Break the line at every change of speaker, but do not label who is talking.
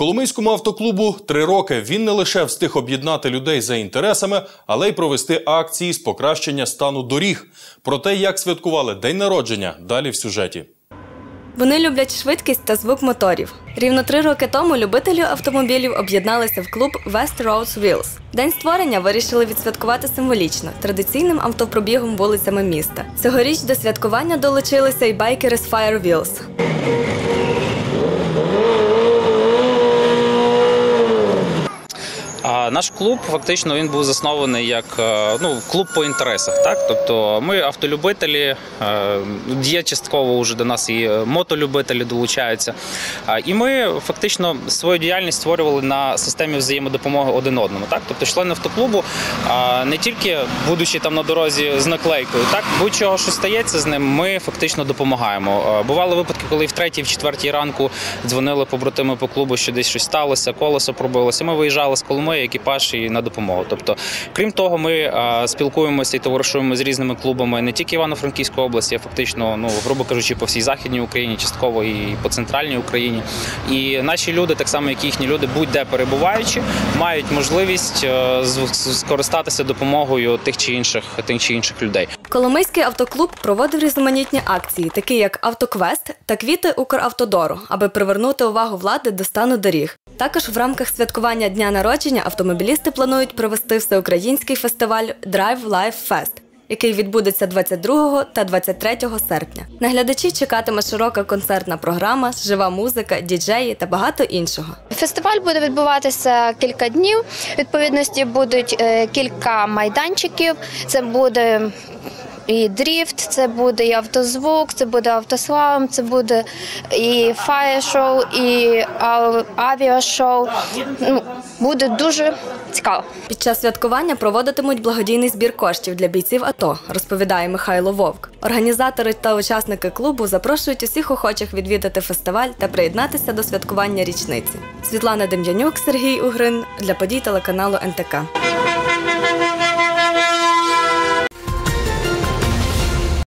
Коломийському автоклубу три роки він не лише встиг об'єднати людей за інтересами, але й провести акції з покращення стану доріг. Про те, як святкували день народження, далі в сюжеті.
Вони люблять швидкість та звук моторів. Рівно три роки тому любителі автомобілів об'єдналися в клуб West Roads Wheels. День створення вирішили відсвяткувати символічно традиційним автопробігом вулицями міста. Цьогоріч до святкування долучилися й байкери з Fire Wheels.
А наш клуб фактично він був заснований як е, ну клуб по інтересах. Так, тобто ми автолюбителі, е, є частково вже до нас і мотолюбителі долучаються. І ми фактично свою діяльність створювали на системі взаємодопомоги один одному. Так, тобто члени автоклубу не тільки будучи там на дорозі з наклейкою, так будь-чого що стається з ним, ми фактично допомагаємо. Бували випадки, коли в третій, в четвертій ранку дзвонили побратими по клубу, що десь щось сталося, колесо пробилося. Ми виїжджали з Коломи, екіпаж і на допомогу. Тобто, крім того, ми спілкуємося і товаришуємо з різними клубами не тільки Івано-Франківської області, а фактично, ну грубо кажучи, по всій західній Україні, частково і по центральній Україні. І наші люди, так само як і їхні люди, будь-де перебуваючи, мають можливість е, скористатися допомогою тих чи інших тих чи інших людей.
Коломийський автоклуб проводив різноманітні акції, такі як Автоквест та квіти Укравтодору, аби привернути увагу влади до стану доріг. Також в рамках святкування дня народження автомобілісти планують провести всеукраїнський фестиваль Drive Life Fest, який відбудеться 22 та 23 серпня. На глядачі чекатиме широка концертна програма, жива музика, діджеї та багато іншого.
Фестиваль буде відбуватися кілька днів. Відповідності будуть е, кілька майданчиків. Це буде і дріфт, це буде і автозвук, це буде автослалом, це буде і фаєр-шоу, і авіашоу. Ну, буде дуже цікаво.
Під час святкування проводитимуть благодійний збір коштів для бійців АТО, розповідає Михайло Вовк. Організатори та учасники клубу запрошують усіх охочих відвідати фестиваль та приєднатися до святкування річниці. Світлана Дем'янюк, Сергій Угрин для подій телеканалу НТК.